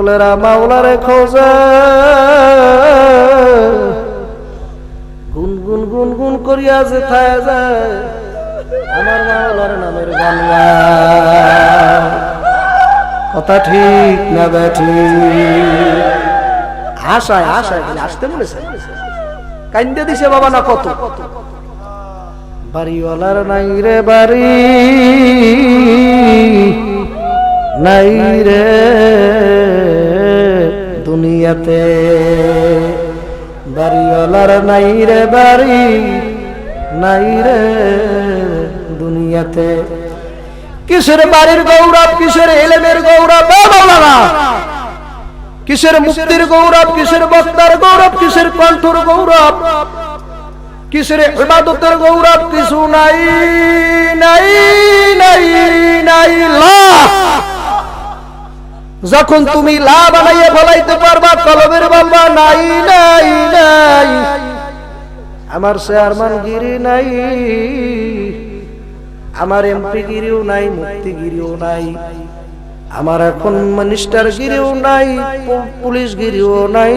পাগলেরা মাওলারে খোঁজে। গুন গুন গুন করিয়া যে থায় যায়, আমার মাওলার নামের গান কথা ঠিক না ব্যাঠি আশায় আশায় আসতে বলেছে। কাইন্দে দিছে বাবা না কত? বাড়িওয়ালার নাই রে বাড়ি, নাই রে। দুনিয়াতে। বাড়িওয়ালার নাই রে বাড়ি, নাই রে দুনিয়াতে। কিসের বাড়ির গৌরব, কিসের এলেমের গৌরব? কিসের মুক্তির গৌরব, কিসের বক্তার গৌরব, কিসের কণ্ঠর গৌরব? কিসের ইবাদতের গৌরব? কিছু নাই নাই নাই নাই, লা! যখন তুমি লা বানাইয়ে ফলাইতে পারবা কলবের বলবা নাই নাই নাই। আমার চেয়ারম্যান গিরি নাই, আমার এমপি গিরিও নাই মুক্তি গিরিও নাই, আমার এখন মিনিস্টার গিরিও নাই পুলিশ গিরিও নাই।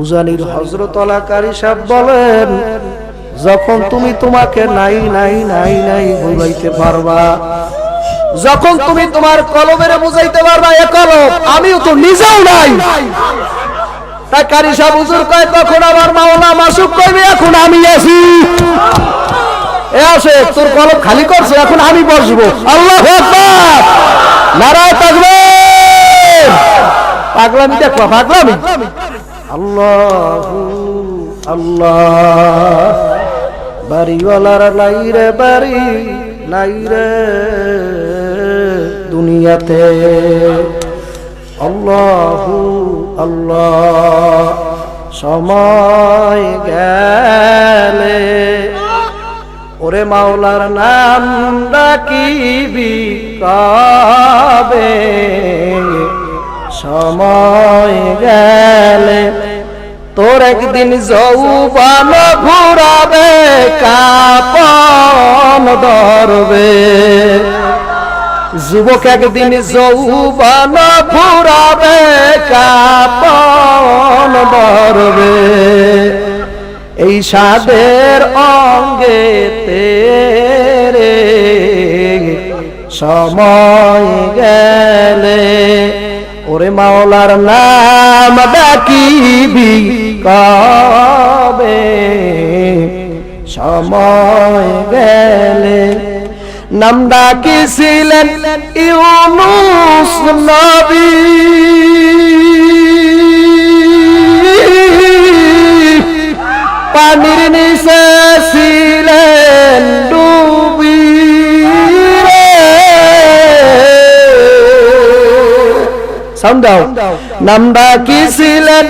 উজানির হজরত আলাকারী সাহেব বলেন, যখন তুমি তোমাকে নাই নাই নাই নাই বুঝাইতে পারবা যখন তুমি তোমার কলমের বুঝাইতে পারবা, এ কলম আমিও তো নিজেও নাই। তাই কারি সাহেব হুজুর কয় তখন আমার মাওলা মাসুক কইবে, এখন আমি আছি। এ আসে, তোর কলম খালি করছে, এখন আমি বসবো। আল্লাহ আকবার। নারায় তাকবীর। পাগলামি দেখো, পাগলামি। আল্লাহ আল্লাহ। বাড়িওয়ালার নাই রে, বাড়ি নাই রে। দুনিয়াতে। আল্লাহ আল্লাহ সময় গেলে ওরে মাওলার নাম ডাকিবি কবে। সময় গেলে তোর একদিন যৌবন ঘুরাবে, কাপন ধরবে। যুবক একদিন যৌবন ফুরাবে, কাপন ধরবে এই সাদের অঙ্গে তেরে সময় গেলে, ওরে মাওলার নাম ডাকিবি কবে? সময় গেলে নাম ডাকিছিলেন ইউনুস নবী। পানির নিচে ছিলেন ডুবি রে। সাউন্ড দাও নাম ডাকিছিলেন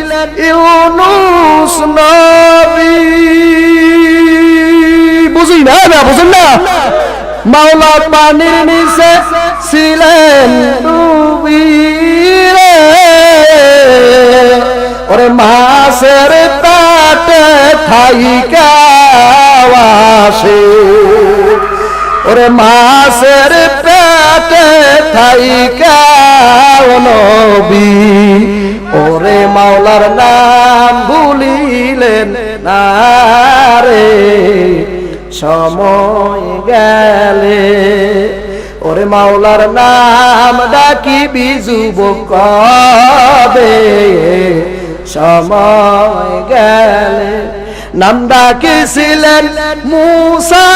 ইউনুস নবী। পানির নিচে ছিলেন রে। ওরে মাসের তাটে থাইকা আসে ওরে মাসের পেটে থাইকা নবী। ওরে মাওলার নাম ভুলিলেন না রে। সময় ওরে মাওলার নাম ডাকি বিজুব কবে সময় গেলে নাম ডাকিছিলেন মুসা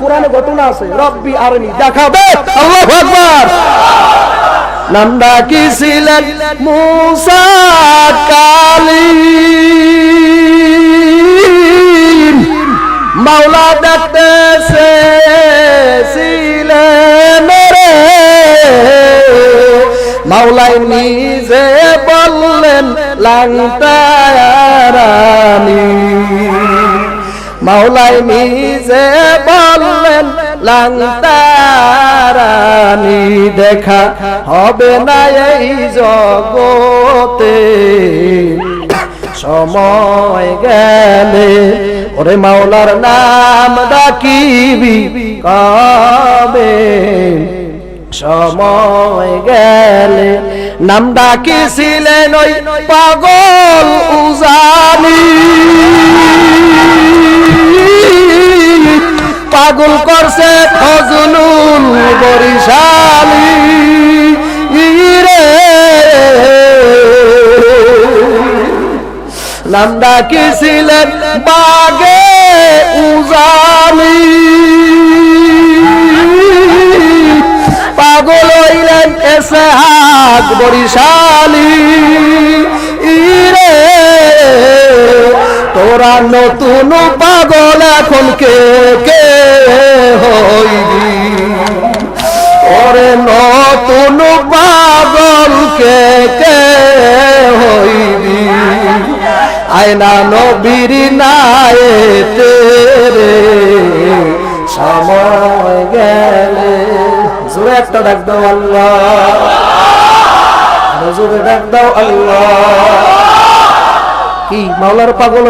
কোরআনে ঘটনা আছে, রব্বি আরনি, দেখাবে? আল্লাহু আকবার। নাম ডাকিছিলেন মুসা কালী। মাওলা ডাকতেছে ছিলেন রে। মাওলাই নিজে বললেন লাংতারানি মাওলাই নিজে বললেন, লাংতারানি দেখা হবে না এই জগতে। সময় গেলে ওরে মাওলার নাম ডাকিবি কবে? সময় গেলে নাম ডাকিছিলেন ওই পাগল উজানি। পাগল করছে ফজলুল বরিশালী। রে নাম ডাকিছিলেন বাগে উজানি পাগল হইলেন এসে হাত বরিশালী। ইরে। তোরা নতুন পাগল এখন কে কে ওরে নতুন পাগল কে কে হইবি? আয়না নবীর নায়েতে রে, সময় গেলে। জোরে একটা ডাক দাও আল্লাহ। জোরে ডাক দাও আল্লাহ। কি, মাওলার পাগল